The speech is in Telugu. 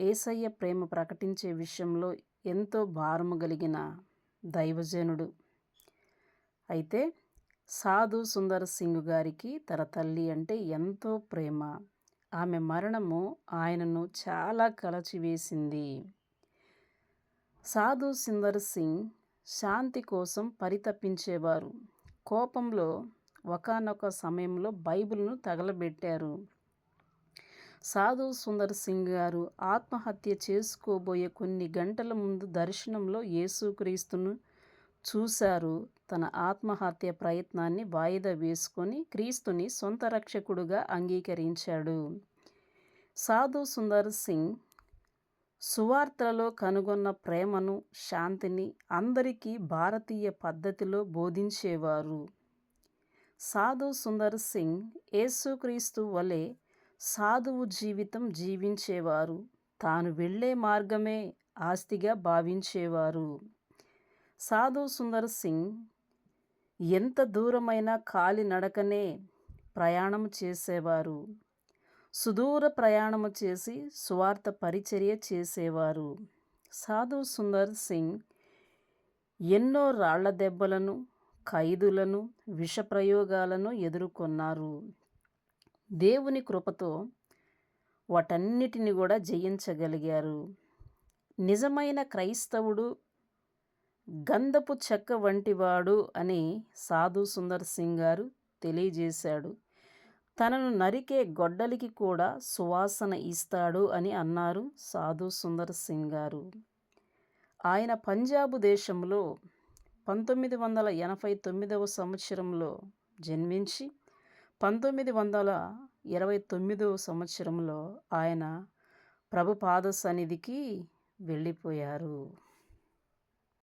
ఏసయ్య ప్రేమ ప్రకటించే విషయంలో ఎంతో భారము కలిగిన దైవజనుడు. అయితే సాధు సుందర్ సింగ్ గారికి తన తల్లి అంటే ఎంతో ప్రేమ. ఆమె మరణము ఆయనను చాలా కలచివేసింది. సాధు సుందర్ సింగ్ శాంతి కోసం పరితపించేవారు. కోపంలో ఒకనొక సమయంలో బైబిల్ను తగలబెట్టారు. సాధు సుందర్ సింగ్ గారు ఆత్మహత్య చేసుకోబోయే కొన్ని గంటల ముందు దర్శనంలో యేసుక్రీస్తును చూశారు. తన ఆత్మహత్య ప్రయత్నాన్ని వాయిదా వేసుకొని క్రీస్తుని సొంత రక్షకుడుగా అంగీకరించాడు. సాధు సుందర్ సింగ్ సువార్తలలో కనుగొన్న ప్రేమను శాంతిని అందరికీ భారతీయ పద్ధతిలో బోధించేవారు. సాధు సుందర్ సింగ్ యేసుక్రీస్తు వలె సాధువు జీవితం జీవించేవారు. తాను వెళ్ళే మార్గమే ఆస్తిగా భావించేవారు. సాధు సుందర్ సింగ్ ఎంత దూరమైనా కాలినడకనే ప్రయాణం చేసేవారు. సుదూర ప్రయాణము చేసి సువార్త పరిచర్య చేసేవారు. సాధు సుందర్ సింగ్ ఎన్నో రాళ్ళ దెబ్బలను ఖైదులను విషప్రయోగాలను ఎదుర్కొన్నారు. దేవుని కృపతో వాటన్నిటిని కూడా జయించగలిగారు. నిజమైన క్రైస్తవుడు గంధపు చెక్క వంటివాడు అని సాధు సుందర్ సింగ్ గారు తెలియజేశాడు. తనను నరికే గొడ్డలికి కూడా సువాసన ఇస్తాడు అని అన్నారు సాధు సుందర్ సింగ్ గారు. ఆయన పంజాబు దేశంలో పంతొమ్మిది వందల ఎనభై తొమ్మిదవ సంవత్సరంలో జన్మించి పంతొమ్మిది వందల ఇరవై తొమ్మిదవ సంవత్సరంలో ఆయన ప్రభుపాద సన్నిధికి వెళ్ళిపోయారు.